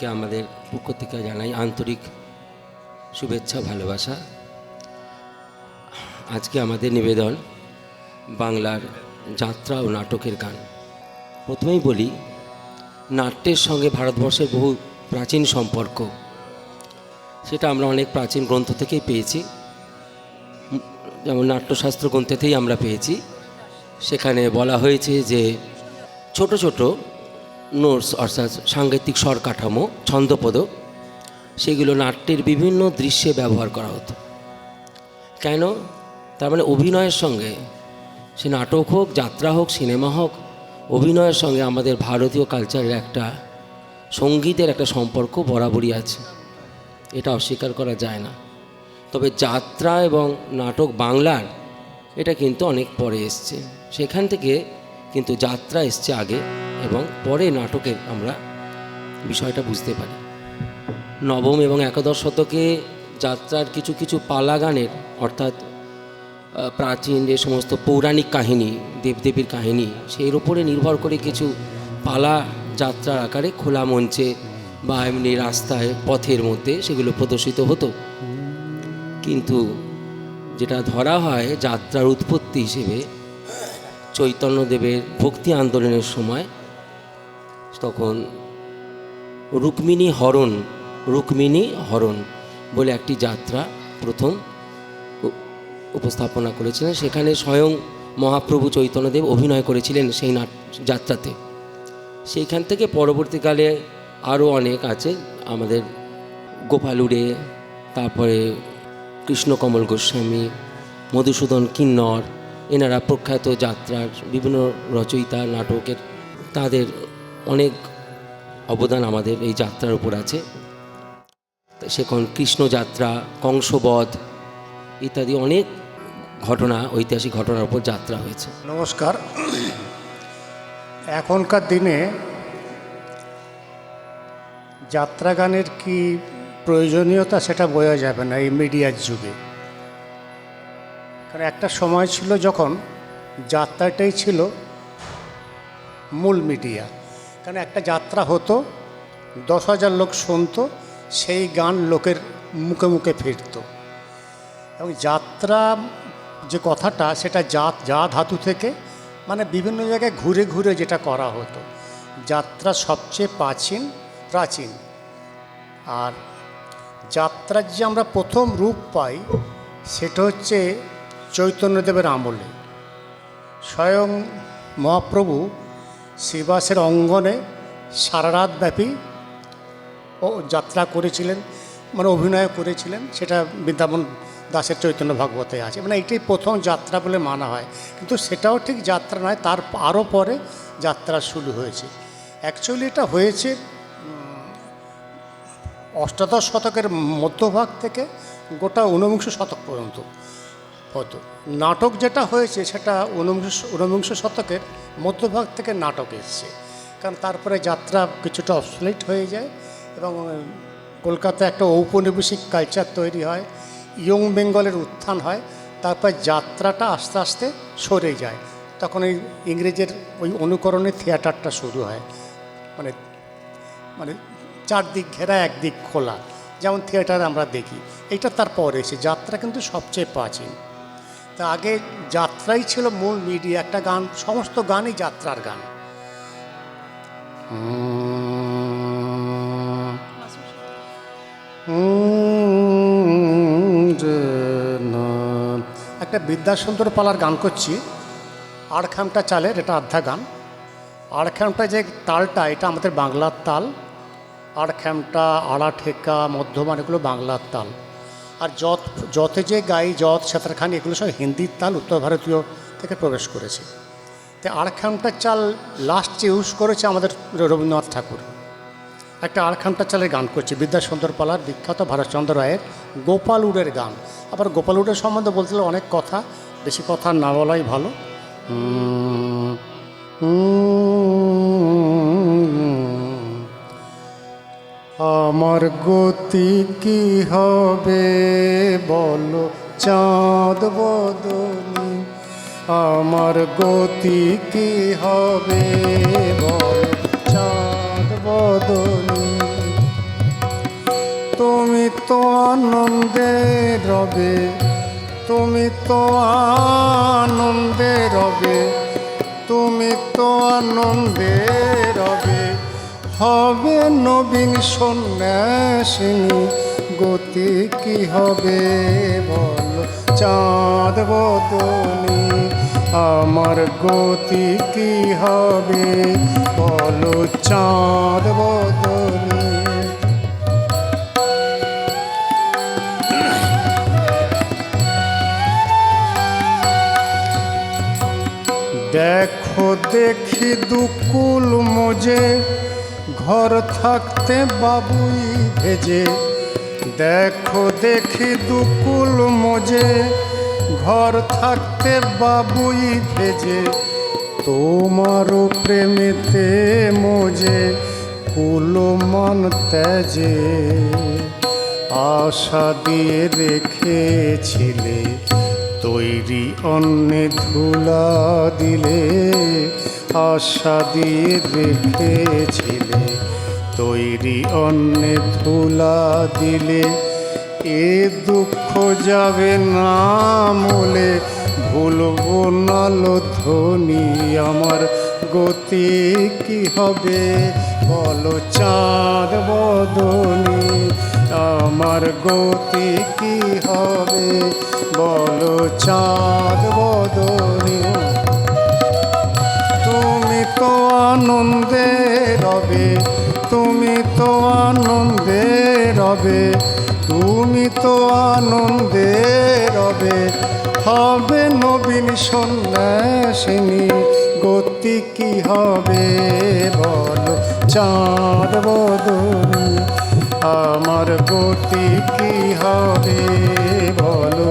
সকলকে আমাদের পক্ষ থেকে জানাই আন্তরিক শুভেচ্ছা, ভালোবাসা। আজকে আমাদের নিবেদন বাংলার যাত্রা ও নাটকের গান। প্রথমেই বলি, নাট্যের সঙ্গে ভারতবর্ষের বহু প্রাচীন সম্পর্ক। সেটা আমরা অনেক প্রাচীন গ্রন্থ থেকেই পেয়েছি। যেমন নাট্যশাস্ত্র গ্রন্থেতেই আমরা পেয়েছি। সেখানে বলা হয়েছে যে ছোট ছোট নোটস অর্থাৎ সাংগীতিক স্বর কাঠামো ছন্দপদ, সেগুলো নাট্যের বিভিন্ন দৃশ্যে ব্যবহার করা হতো। কেন? তার মানে অভিনয়ের সঙ্গে, সে নাটক হোক, যাত্রা হোক, সিনেমা হোক, অভিনয়ের সঙ্গে আমাদের ভারতীয় কালচারের একটা, সঙ্গীতের একটা সম্পর্ক বরাবরই আছে। এটা অস্বীকার করা যায় না। তবে যাত্রা এবং নাটক বাংলার, এটা কিন্তু অনেক পরে এসছে। সেখান থেকে কিন্তু যাত্রা এসছে আগে। এবং পরে নাটকের আমরা বিষয়টা বুঝতে পারি। নবম এবং একাদশ শতকে যাত্রার কিছু কিছু পালা গানের অর্থাৎ প্রাচীন যে সমস্ত পৌরাণিক কাহিনী, দেবদেবীর কাহিনী সেই উপরে নির্ভর করে কিছু পালা যাত্রার আকারে খোলা মঞ্চে বা এমনি রাস্তায়, পথের মধ্যে সেগুলো প্রদর্শিত হতো। কিন্তু যেটা ধরা হয় যাত্রার উৎপত্তি হিসেবে, চৈতন্যদেবের ভক্তি আন্দোলনের সময় তখন রুক্মিণী হরণ রুক্মিণী হরণ বলে একটি যাত্রা প্রথম উপস্থাপনা করেছিলেন। সেখানে স্বয়ং মহাপ্রভু চৈতন্যদেব অভিনয় করেছিলেন সেই নাট, যাত্রাতে। সেইখান থেকে পরবর্তীকালে আরও অনেক আছে। আমাদের গোপালুরে তারপরে কৃষ্ণকমল গোস্বামী, মধুসূদন কিন্নর, এনারা প্রখ্যাত যাত্রার বিভিন্ন রচয়িতা, নাটকের তাদের অনেক অবদান আমাদের এই যাত্রার উপর আছে। তা সেখন কৃষ্ণযাত্রা, কংসবধ ইত্যাদি অনেক ঘটনা, ঐতিহাসিক ঘটনার উপর যাত্রা হয়েছে। নমস্কার। এখনকার দিনে যাত্রা গানের কি প্রয়োজনীয়তা সেটা বোঝা যাবে না এই মিডিয়ার যুগে। কারণ একটা সময় ছিল যখন যাত্রাটাই ছিল মূল মিডিয়া। কারণ একটা যাত্রা হতো, দশ হাজার লোক শুনতো, সেই গান লোকের মুখে মুখে ফিরতো। এবং যাত্রা যে কথাটা, সেটা জাত, যা ধাতু থেকে মানে বিভিন্ন জায়গায় ঘুরে ঘুরে যেটা করা হতো। যাত্রা সবচেয়ে প্রাচীন প্রাচীন। আর যাত্রার যে আমরা প্রথম রূপ পাই, সেটা হচ্ছে চৈতন্যদেবের আমলে। স্বয়ং মহাপ্রভু শিবাসের অঙ্গনে সারা রাত ব্যাপী ও যাত্রা করেছিলেন মানে অভিনয় করেছিলেন, সেটা বৃন্দাবন দাসের চৈতন্য ভাগবতে আছে। মানে এটাই প্রথম যাত্রা বলে মানা হয়। কিন্তু সেটাও ঠিক যাত্রা নয়, তার আরও পরে যাত্রা শুরু হয়েছে। অ্যাকচুয়ালি এটা হয়েছে অষ্টাদশ শতকের মধ্যভাগ থেকে গোটা ঊনবিংশ শতক পর্যন্ত। হতো। নাটক যেটা হয়েছে সেটা ঊনবিংশ ঊনবিংশ শতকের মধ্যভাগ থেকে নাটক এসছে। কারণ তারপরে যাত্রা কিছুটা অবসলেট হয়ে যায় এবং কলকাতায় একটা ঔপনিবেশিক কালচার তৈরি হয় ইয়ং বেঙ্গলের উত্থান হয়, তারপর যাত্রাটা আস্তে আস্তে সরে যায়। তখন ওই ইংরেজের ওই অনুকরণে থিয়েটারটা শুরু হয়। মানে মানে চারদিক ঘেরা, একদিক খোলা। যেমন থিয়েটার আমরা দেখি। এটা তারপর এসে যাত্রা কিন্তু সবচেয়ে প্রাচীন। তা আগে যাত্রাই ছিল মূল মিডিয়া, একটা গান, সমস্ত গানই যাত্রার গান। একটা বিদ্যাসুন্দর পালার গান করছি, আড়খামটা চালের, এটা আধ্যা গান। আড়খ্যামটা যে তালটা, এটা আমাদের বাংলার তাল আড়খ্যামটা আড়া ঠেকা মধ্যমান, এগুলো বাংলার তাল। আর যত যতে যে গাই, যত সেতারখানি এগুলো সব হিন্দির তাল, উত্তর ভারতীয় থেকে প্রবেশ করেছে। তো আড়খ্যামটার চাল লাস্ট যে ইউজ করেছে আমাদের রবীন্দ্রনাথ ঠাকুর। একটা আড়খামটা চালের গান করছে, বিদ্যাসুন্দর পালার বিখ্যাত ভারতচন্দ্র রায়ের গোপাল উডের গান। আবার গোপাল উডের সম্বন্ধে বলতে গেলে অনেক কথা, বেশি কথা না বলাই ভালো। আমার গতি কি হবে? বলো চাঁদ বদনি আমার গতি কি হবে? বলো চাঁদ বদনী তুমি তো আনন্দে রবে তুমি তো আনন্দে রবে তুমি তো আনন্দে রবে হবে নবীন সন্ন্যাসিনী? গতি কি হবে বল? চাঁদ বদনী আমার গতি কি হবে বলো? চাঁদ বদনী দেখো দেখি দুকুল মজে ঘর থাকতে বাবুই ভেজে। দেখো দেখি দুকুল মজে, ঘর থাকতে বাবুই ভেজে। তোমারও প্রেমেতে মজে কুলমান ত্যাজে। আশা দিয়ে রেখেছিলে, তৈরি অন্নে ধুলা দিলে। আশা দিয়ে রেখেছিলে, তৈরি অন্নে ধুলা দিলে, এ দুঃখ যাবে না মলে, ভুলবো না ধ্বনি আমার গতি কি হবে? বলো চাঁদ বদনী, আমার গতি কি হবে? বলো চাঁদ বদনী। তো আনন্দে রবে, তুমি তো আনন্দে রবে, তুমি তো আনন্দে রবে। হবে নবীন সন্ন্যাসিনী, গতি কি হবে বল, চাঁদ বদনী আমার গতি কি হবে বলো,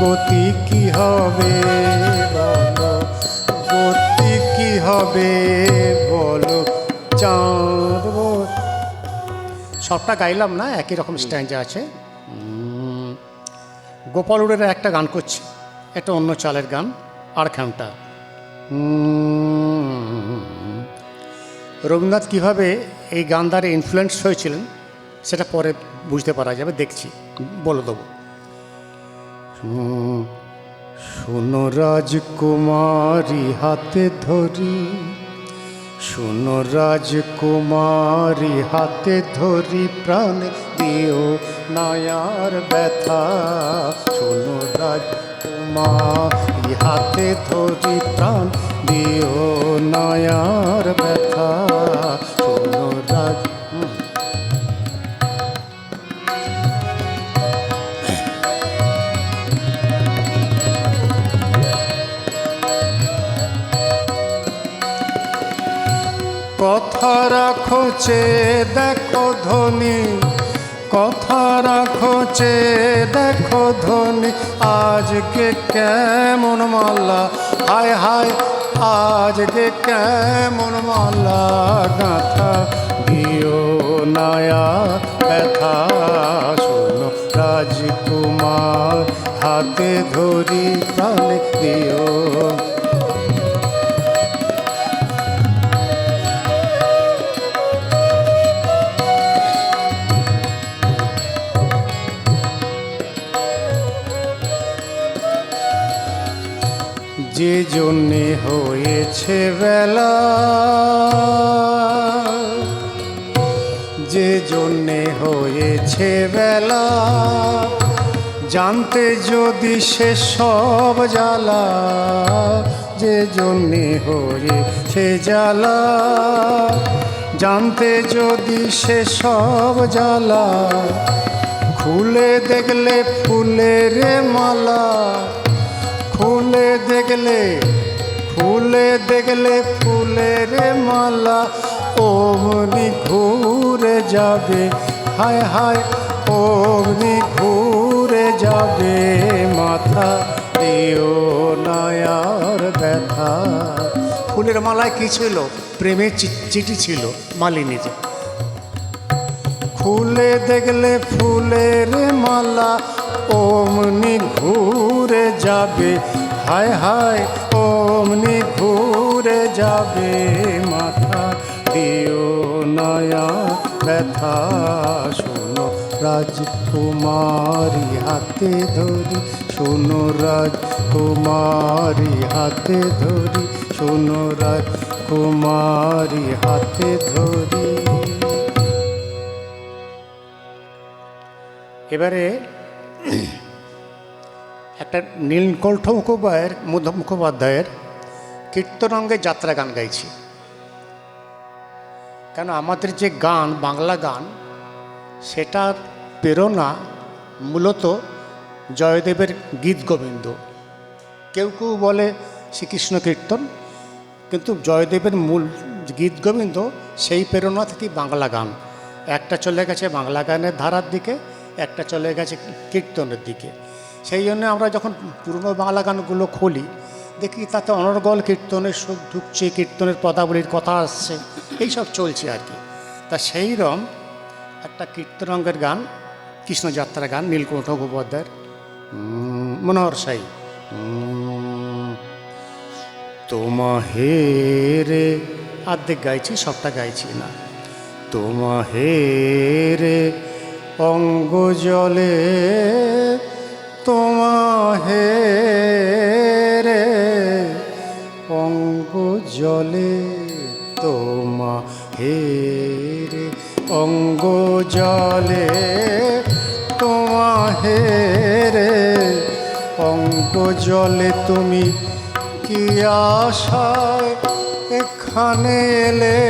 গতি কি হবে বলো। হবে বলো চাঁদ সবটা গাইলাম না, একই রকম স্ট্যান্ডে আছে। গোপাল উড়ের একটা গান করছি, এটা অন্য চালের গান, আরখানটা। রবীন্দ্রনাথ কীভাবে এই গান দ্বারা ইনফ্লুয়েন্স হয়েছিলেন, সেটা পরে বুঝতে পারা যাবে, দেখছি, বলে দেবো। শোনো রাজকুমারী হাতে ধরি, শোনো রাজকুমারী হাতে ধরি, প্রাণ দিও নায়ার ব্যথা। শোনো রাজকুমারী হাতে ধরি, প্রাণ দিও নায়ার ব্যথা। কথা রাখো চে দেখো ধনী। কথা রাখো চে দেখো ধনী। আজকে কেমন মালা হায় হায়, আজকে কেমন মালা গাথা দিও নয়া ব্যথা। শোনো রাজকুমার, হাতে ধরি প্রাণ দিও। যে জন্যে হয়েছে বেলা, যে জন্যে হয়েছে বেলা, জানতে যদি সে সব জ্বালা, যে জন্যে হয়েছে জ্বালা, জানতে যদি সে সব জ্বালা, খুলে দেখলে ফুলের মালা খুলে দেখলে, ফুলে দেখলে ফুলের মালা অমনি ঘুরে যাবে। হায় হায়, অমনি ঘুরে যাবে মাথা, দিও নয়ার ব্যথা। ফুলের মালায় কি ছিল? প্রেমের চিঠি ছিল মালিনীর ফুলে দেখলে ফুলের মালা অমনি ঘুরে যাবে। হায় হায়, অমনি ঘুরে যাবে। মাথা দিও বেদনায়া ব্যথা। শোনো রাজকুমারী হাতে ধরি। শোনো রাজকুমারী হাতে ধরি। শোনো রাজকুমারী হাতে ধরি। এবারে একটা নীলকণ্ঠ মুখোপাধ্যায়ের মুখোপাধ্যায়ের কীর্তনঙ্গে যাত্রা গান গাইছি। কেন আমাদের যে গান, বাংলা গান, সেটার প্রেরণা মূলত জয়দেবের গীত গোবিন্দ। কেউ কেউ বলে শ্রীকৃষ্ণ কীর্তন, কিন্তু জয়দেবের মূল গীত গোবিন্দ সেই প্রেরণা থেকে বাংলা গান। একটা চলে গেছে বাংলা গানের ধারার দিকে একটা চলে গেছে কীর্তনের দিকে। সেই জন্য আমরা যখন পুরনো বাংলা গানগুলো খুলি দেখি তাতে অনর্গল কীর্তনের সুখ ঢুকছে কীর্তনের পদাবলীর কথা আসছে এইসব চলছে আর কি। তা সেই রম একটা কীর্তনঙ্গের গান কৃষ্ণযাত্রা গান নীলকণ্ঠ মুখোপাধ্যায়ের মনোহর সাই উম, তোমা রে আর্ধেক গাইছি সবটা গাইছি না। তোমা রে অঙ্গ জলে তোমা রে। অঙ্গ জলে তোমা রে। অঙ্গ জলে তোমা রে। অঙ্গ জলে তুমি কি আশায় এখানে এলে?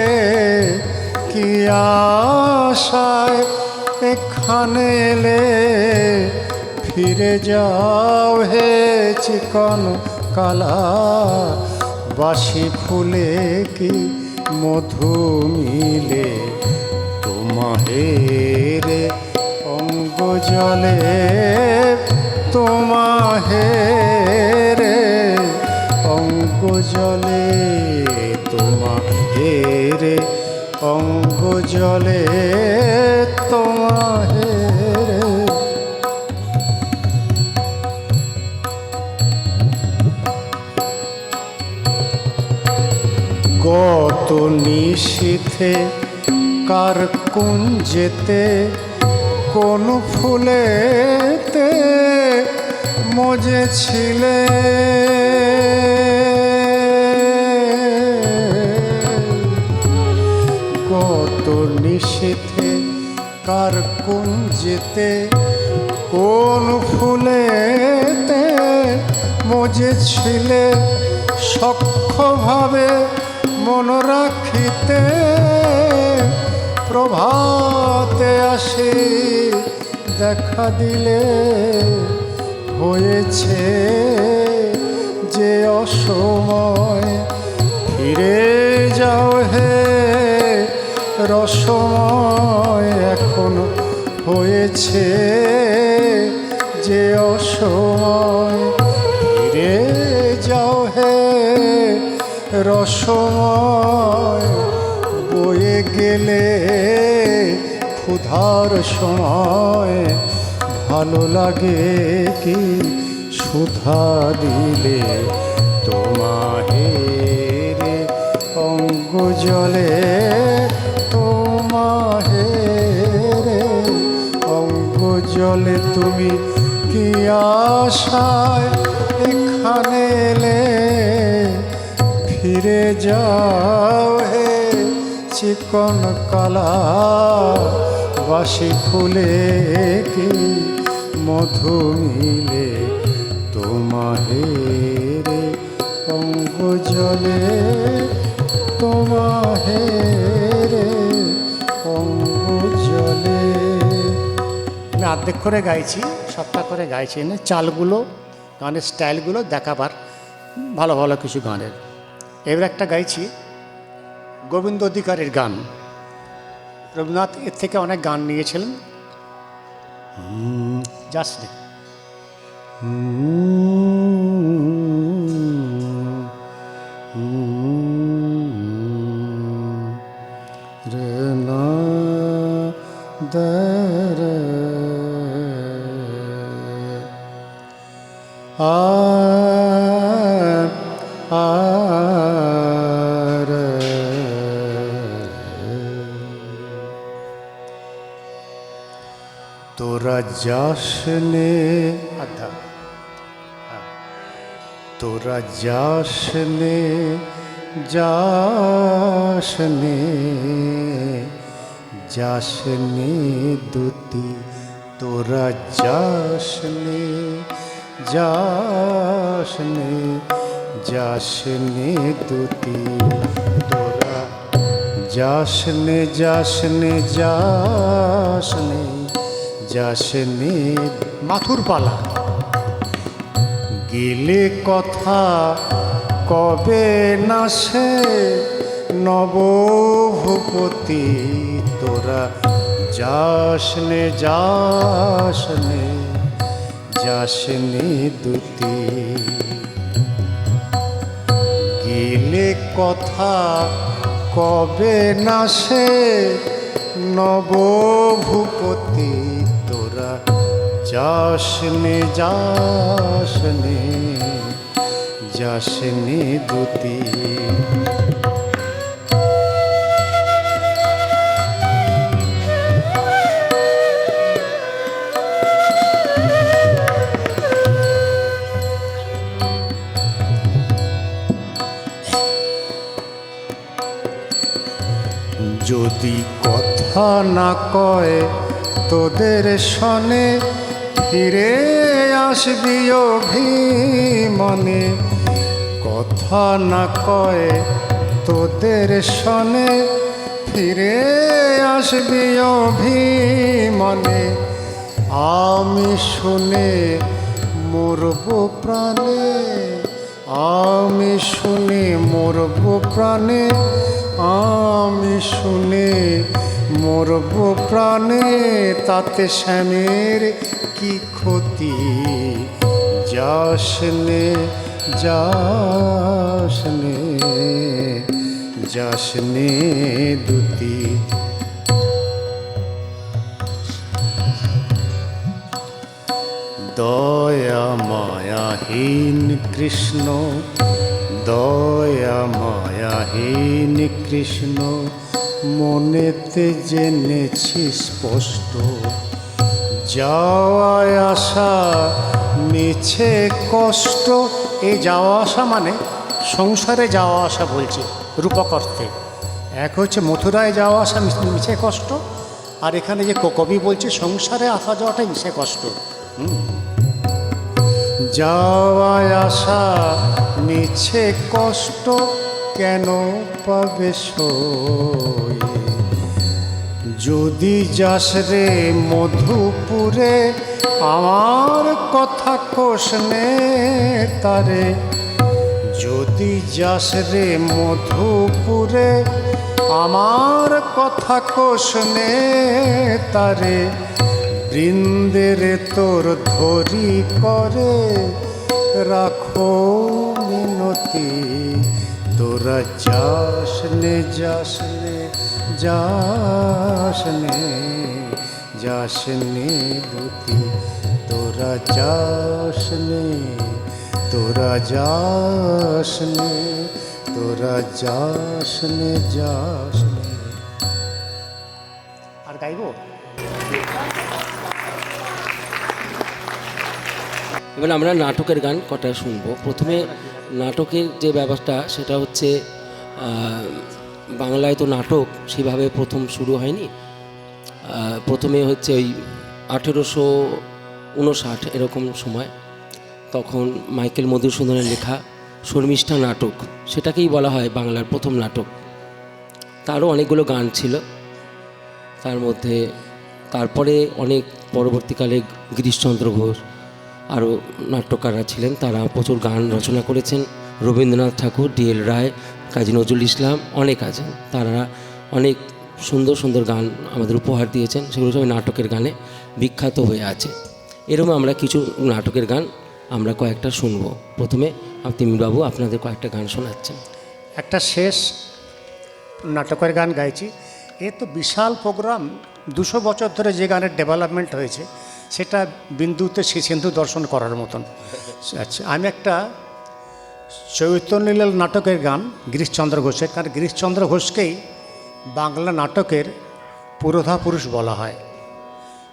কি আশায় এখানে এলে ফিরে যাও হে চিকন কালা। বাসি ফুলে কি মধু মিলে তোমাহেরে অঙ্গ জলে, তোমাহেরে অঙ্গ জলে, তোমাহেরে অঙ্গ জলে তোমাহেরে গত নিশীথে কার কুঞ্জেতে কোন ফুলেতে মজেছিলে? কত কার কুঞ্জেতে, কোন ফুলেতে মজেছিলে সক্ষভাবে মন রাখিতে প্রভাতে আসি দেখা দিলে হয়েছে যে অসময়। ফিরে যাও হে রসময়। এখন হয়েছে যে অসময়। ফিরে যাও হে রসময়, বয়ে গেলে ক্ষুধার সময়। ভালো লাগে কি সুধা দিলে? তোমাহেরে অঙ্গ জলে জলে তুমি কি আশায় এখানে এলে? ফিরে যাও হে চিকন কালা বাসি ফুলে কি মধু মিলে তোমাহেরে অঙ্গ জলে তোমাহেরে আমি অর্ধেক করে গাইছি সপ্তাহ করে গাইছি। এনে চালগুলো গানের স্টাইলগুলো দেখাবার ভালো ভালো কিছু গানের। এবার একটা গাইছি গোবিন্দ অধিকারের গান। রবীন্দ্রনাথ এর থেকে অনেক গান নিয়েছিলেন। জাস্ট রে তোরা যাস নে আধা। তোরা যাস নে যাস নে যাস নে দুটি। তোরা যাস নে যাস নে যাস নে দুটি। তোরা যাসনে যাসনে যাসনে। যাসনে। মাথুর পালা। গেলে কথা, কবে না সে নবভূপতি? তোরা যাসনে যাসনে যাসনে দুতি। গেলে কথা, কবে না সে নবভূপতি? তোরা যাসনে যাসনে যাসনে দুতি। যদি কথা না কয় তোদের সনে ফিরে আসবি অভিমনে। কথা না কয় তোদের সনে ফিরে আসবি অভিমনে। আমি শুনে মরব প্রাণে, আমি শুনে মরব প্রাণে, আমি শুনে মরব প্রাণে তাতে শ্যামের কি ক্ষতি? যাসনে যাসনে যাসনে দুতি। দয়া মায়াহীন কৃষ্ণ, দয়া মায়াহীন কৃষ্ণ মনেতে জেনেছি স্পষ্ট। যাওয়ায় আসা, মিছে কষ্ট এই যাওয়া আসা মানে সংসারে যাওয়া আসা বলছি, রূপক অর্থে। এক হচ্ছে মথুরায় যাওয়া আসা মিছে কষ্ট, আর এখানে যে কবি বলছে, সংসারে আসা যাওয়াটাই মিছে কষ্ট। যাওয়ায় আসা, মিছে কষ্ট কেন পাবে যদি যাস রে মধুপুরে, আমার কথা কোষনে তারে। যদি যাস রে মধুপুরে, আমার কথা কোষনে তারে। বৃন্দের তোর ধরি করে, রাখো মিনতি। তোরা যাসনে যাসনে যাসনে যাসনে দুতি তোরা যাসনে তোরা যাসনে তোরা যাসনে যাসনে আর গাইবো? এবার আমরা নাটকের গান কটা শুনব? প্রথমে নাটকের যে ব্যাপারটা, সেটা হচ্ছে বাংলায় তো নাটক সেভাবে প্রথম শুরু হয়নি। প্রথমে হচ্ছে ওই আঠেরোশো উনষাট এরকম সময়, তখন মাইকেল মধুসূদনের লেখা শর্মিষ্ঠা নাটক, সেটাকেই বলা হয় বাংলার প্রথম নাটক। তারও অনেকগুলো গান ছিল। তার মধ্যে, তারপরে অনেক পরবর্তীকালে গিরিশচন্দ্র ঘোষ আরও নাট্যকাররা ছিলেন। তারা প্রচুর গান রচনা করেছেন। রবীন্দ্রনাথ ঠাকুর ডিএল রায়, কাজী নজরুল ইসলাম অনেক আছেন। তারা অনেক সুন্দর সুন্দর গান আমাদের উপহার দিয়েছেন। সেগুলো সবাই নাটকের গানে বিখ্যাত হয়ে আছে। এরকম আমরা কিছু নাটকের গান আমরা কয়েকটা শুনব। প্রথমে তিমিরবাবু আপনাদের কয়েকটা গান শোনাচ্ছেন। একটা শেষ নাটকের গান গাইছি। এ তো বিশাল প্রোগ্রাম দুশো বছর ধরে যে গানের ডেভেলপমেন্ট হয়েছে। সেটা বিন্দুতে সিন্ধু দর্শন করার মতন। আচ্ছা আমি একটা চৈতন্যলীল নাটকের গান গিরিশচন্দ্র ঘোষের, কারণ গিরিশচন্দ্র ঘোষকেই বাংলা নাটকের পুরোধা পুরুষ বলা হয়।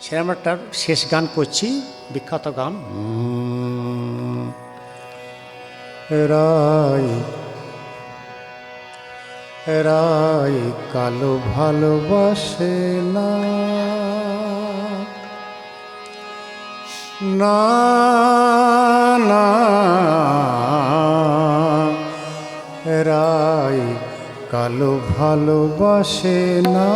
সেরকম একটা শেষ গান করছি, বিখ্যাত গান। রায় রাই কালো ভালোবাসে না। না না রাই কালো ভালোবাসে না।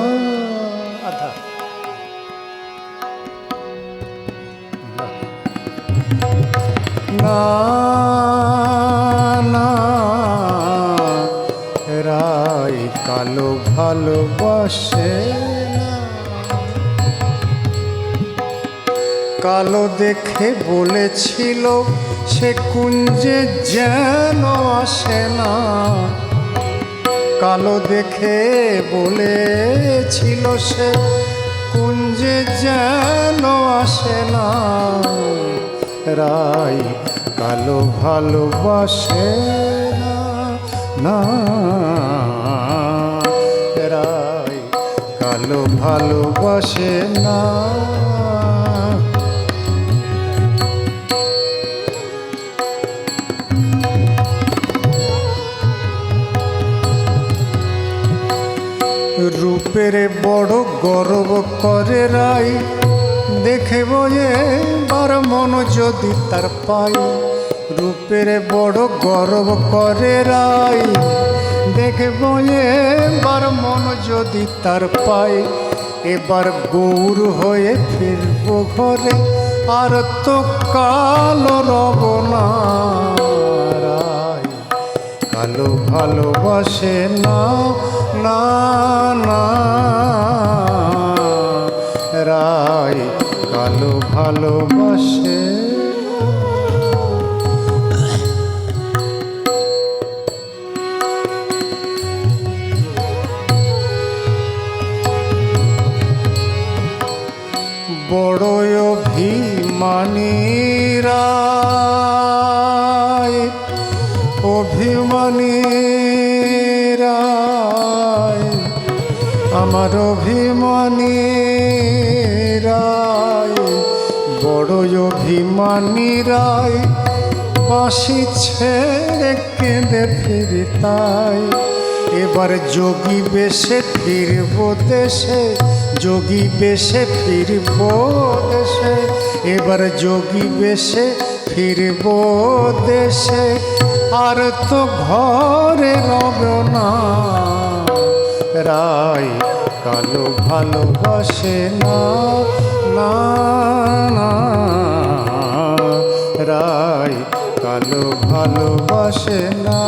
না না রাই কালো ভালোবাসে না কালো দেখে বলেছিল, সে কুঞ্জে যেন আসে না। কালো দেখে বলেছিল, সে কুঞ্জে যেন আসে না। রাই কালো ভালোবাসে না রাই কালো ভালোবাসে না। করে রাই দেখে বয়ে বার মন যদি তার পাই রূপের বড় গর্ব করে রাই দেখে বয়ে বার মন যদি তার পাই এবার গৌর হয়ে ফিরব ঘরে। আর তো কালো রব না কালো ভালোবাসে না না না। কালো ভালোবাসে। বড় অভিমানী অভিমানী রায় বাসি ছেড়ে কেঁদে ফিরি তাই। এবার যোগী বেশে ফিরব দেশে, যোগী বেশে ফিরব দেশে। এবার যোগী বেশে ফিরব দেশে, আর তো ঘরে রব না। রাই কালো ভালোবাসে না না। রায় কালো ভালোবাসে না।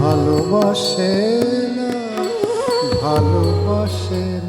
ভালোবাসে না ভালোবাসে না।